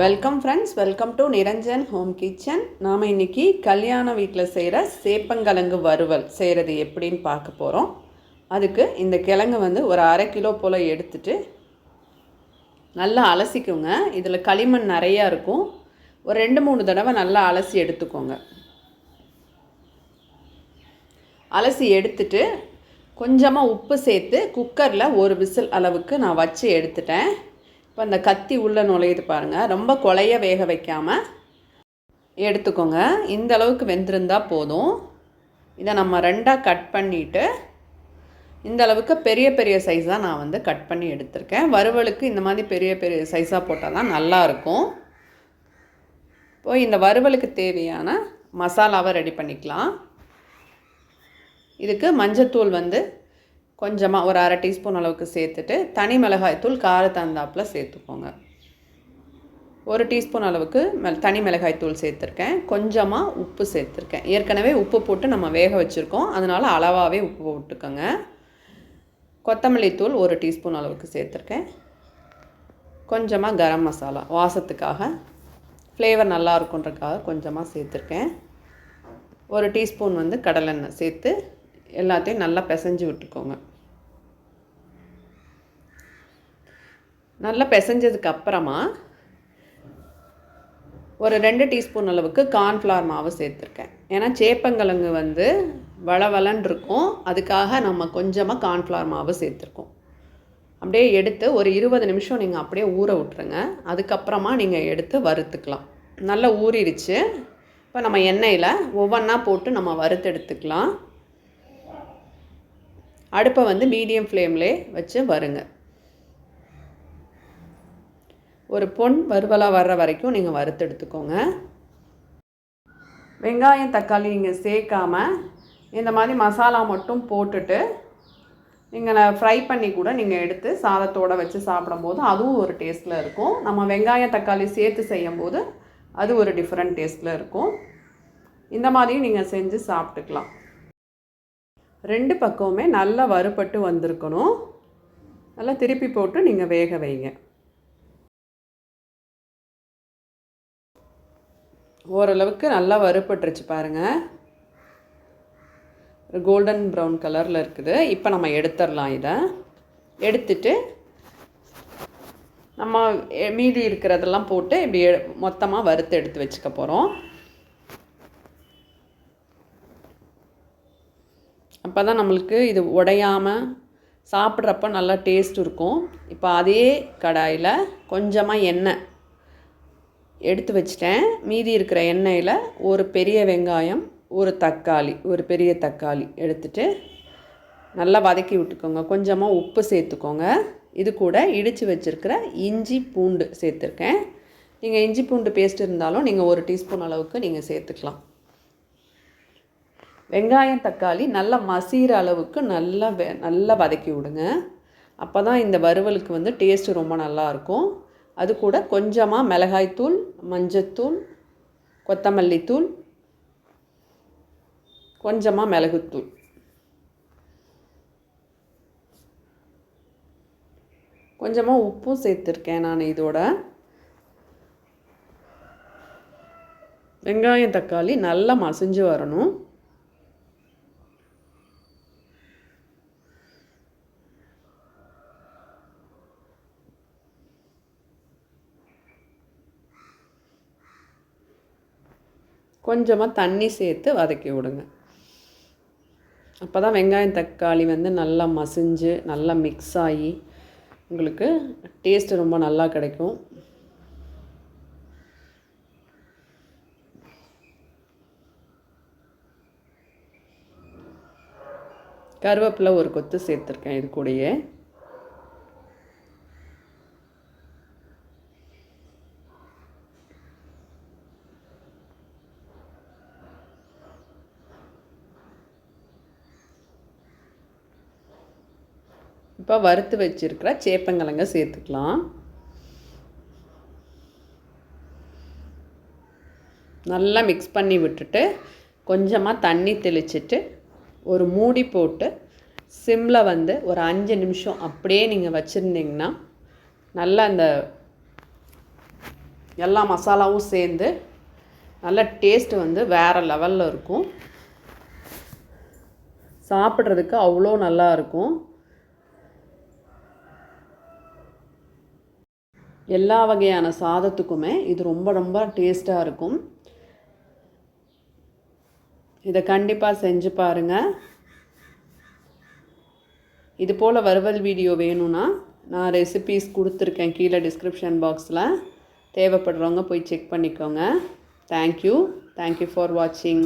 Welcome friends welcome to Niranjan home kitchen நாம் இன்றைக்கி கல்யாண வீட்டில் செய்கிற சேப்பங்கிழங்கு வறுவல் செய்கிறது எப்படின்னு பார்க்க போகிறோம் அதுக்கு இந்த கிழங்கு வந்து ஒரு அரை கிலோ போல் எடுத்துட்டு நல்லா அலசிக்குங்க. இதில் களிமண் நிறையா இருக்கும். ஒரு ரெண்டு மூணு தடவை நல்லா அலசி எடுத்துக்கோங்க. அலசி எடுத்துட்டு கொஞ்சமாக உப்பு சேர்த்து குக்கரில் ஒரு விசில் அளவுக்கு நான் வச்சு எடுத்துட்டேன். இப்போ அந்த கத்தி உள்ளே நுழையுது பாருங்கள் ரொம்ப கொலைய வேக வைக்காமல் எடுத்துக்கோங்க. இந்த அளவுக்கு வெந்திருந்தா போதும். இதை நம்ம ரெண்டாக கட் பண்ணிவிட்டு இந்த அளவுக்கு பெரிய பெரிய சைஸாக நான் வந்து கட் பண்ணி எடுத்திருக்கேன். வறுவலுக்கு இந்த மாதிரி பெரிய பெரிய சைஸாக போட்டால் தான் நல்லாயிருக்கும் இப்போ இந்த வறுவலுக்கு தேவையான மசாலாவை ரெடி பண்ணிக்கலாம். இதுக்கு மஞ்சத்தூள் வந்து கொஞ்சமாக ஒரு அரை டீஸ்பூன் அளவுக்கு சேர்த்துட்டு தனி மிளகாய்த்தூள் காரத்தந்தாப்பில் சேர்த்துக்கோங்க. ஒரு டீஸ்பூன் அளவுக்கு மெல் தனி மிளகாய்த்தூள் சேர்த்துருக்கேன். கொஞ்சமாக உப்பு சேர்த்துருக்கேன். ஏற்கனவே உப்பு போட்டு நம்ம வேக வச்சுருக்கோம். அதனால் அளவாகவே உப்பு போட்டுக்கோங்க. கொத்தமல்லி தூள் ஒரு டீஸ்பூன் அளவுக்கு சேர்த்துருக்கேன். கொஞ்சமாக கரம் மசாலா வாசத்துக்காக. ஃப்ளேவர் நல்லா இருக்குன்றக்காக கொஞ்சமாக சேர்த்துருக்கேன். ஒரு டீஸ்பூன் வந்து கடலெண்ணெய் சேர்த்து எல்லாத்தையும் நல்லா பிசைஞ்சு விட்டுக்கோங்க. நல்லா பிசைஞ்சதுக்கு அப்புறமா ஒரு ரெண்டு டீஸ்பூன் அளவுக்கு கார்ன்ஃப்ளவர் மாவு சேர்த்துருக்கேன். ஏன்னா சேப்பங்கிழங்கு வந்து வளவலன்னு இருக்கும் அதுக்காக நம்ம கொஞ்சமாக கார்ன்ஃப்ளவர் மாவு சேர்த்துருக்கோம். அப்படியே எடுத்து ஒரு இருபது நிமிஷம் நீங்கள் அப்படியே ஊற விட்டுருங்க. அதுக்கப்புறமா நீங்கள் எடுத்து வறுத்துக்கலாம். நல்லா ஊறிடுச்சு. இப்போ நம்ம எண்ணெயில் ஒவ்வொன்றா போட்டு நம்ம வறுத்து எடுத்துக்கலாம் அடுப்பை வந்து மீடியம் ஃப்ளேம்லே வச்சு வருங்க. ஒரு பொன் வறுவலாக வர்ற வரைக்கும் நீங்கள் வறுத்து எடுத்துக்கோங்க. வெங்காயம் தக்காளி நீங்கள் சேர்க்காம இந்த மாதிரி மசாலா மட்டும் போட்டுட்டு நீங்கள் ஃப்ரை பண்ணி கூட நீங்கள் எடுத்து சாதத்தோடு வச்சு சாப்பிடும்போது அதுவும் ஒரு டேஸ்ட்டில் இருக்கும். நம்ம வெங்காயம் தக்காளி சேர்த்து செய்யும்போது அது ஒரு டிஃப்ரெண்ட் டேஸ்ட்டில் இருக்கும். இந்த மாதிரியும் நீங்கள் செஞ்சு சாப்பிட்டுக்கலாம். ரெண்டு பக்கமுமே நல்லா வறுபட்டு வந்திருக்கணும். நல்லா திருப்பி போட்டு நீங்கள் வேக வைங்க. ஓரளவுக்கு நல்லா வறுபட்டுருச்சு பாருங்கள் கோல்டன் ப்ரௌன் கலரில் இருக்குது. இப்போ நம்ம எடுத்துடலாம் இதை. எடுத்துட்டு நம்ம மீதி இருக்கிறதெல்லாம் போட்டு இப்படி மொத்தமாக வறுத்து எடுத்து வச்சுக்க போகிறோம் அப்போ தான் நம்மளுக்கு இது உடையாமல் சாப்பிட்றப்ப நல்லா டேஸ்ட் இருக்கும். இப்போ அதே கடாயில் கொஞ்சமாக எண்ணெய் எடுத்து வச்சிட்டேன். மீதி இருக்கிற எண்ணெயில் ஒரு பெரிய வெங்காயம் ஒரு தக்காளி ஒரு பெரிய தக்காளி எடுத்துட்டு நல்லா வதக்கி விட்டுக்கோங்க. கொஞ்சமாக உப்பு சேர்த்துக்கோங்க. இது கூட இடித்து வச்சுருக்கிற இஞ்சி பூண்டு சேர்த்துருக்கேன். நீங்கள் இஞ்சி பூண்டு பேஸ்ட் இருந்தாலும் நீங்கள் ஒரு டீஸ்பூன் அளவுக்கு நீங்கள் சேர்த்துக்கலாம். வெங்காயம் தக்காளி நல்லா மசிகிற அளவுக்கு நல்லா வெ நல்லா வதக்கி விடுங்க. அப்போ தான் இந்த வறுவலுக்கு வந்து டேஸ்ட்டு ரொம்ப நல்லாயிருக்கும் அது கூட கொஞ்சமாக மிளகாய்த்தூள் மஞ்சத்தூள் கொத்தமல்லி தூள் கொஞ்சமாக மிளகுத்தூள் கொஞ்சமாக உப்பும் சேர்த்துருக்கேன் நான் இதோட. வெங்காயம் தக்காளி நல்லா மசிஞ்சு வரணும். கொஞ்சமாக தண்ணி சேர்த்து வதக்கி விடுங்க. அப்போ தான் வெங்காயம் தக்காளி வந்து நல்லா மசிஞ்சு நல்லா மிக்ஸ் ஆகி உங்களுக்கு டேஸ்ட்டு ரொம்ப நல்லா கிடைக்கும். கருவேப்பிலை ஒரு கொத்து சேர்த்துருக்கேன் இது கூடயே. இப்போ வறுத்து வச்சுருக்கிற சேப்பங்கிழங்க சேர்த்துக்கலாம். நல்லா மிக்ஸ் பண்ணி விட்டுட்டு கொஞ்சமாக தண்ணி தெளிச்சிட்டு ஒரு மூடி போட்டு சிம்மில் வந்து ஒரு அஞ்சு நிமிஷம் அப்படியே நீங்கள் வச்சுருந்தீங்கன்னா நல்லா அந்த எல்லா மசாலாவும் சேர்ந்து நல்ல டேஸ்ட் வந்து வேறு லெவலில் இருக்கும். சாப்பிட்றதுக்கு அவ்வளோ நல்லா எல்லா வகையான சாதத்துக்குமே இது ரொம்ப ரொம்ப டேஸ்ட்டாக இருக்கும். இதை கண்டிப்பாக செஞ்சு பாருங்கள் இது போல் வறுவல் வீடியோ வேணும்னா நான் ரெசிபீஸ் கொடுத்துருக்கேன் கீழே டிஸ்கிரிப்ஷன் பாக்ஸில் தேவைப்படுறவங்க போய் செக் பண்ணிக்கோங்க. தேங்க்யூ தேங்க்யூ ஃபார் வாட்சிங்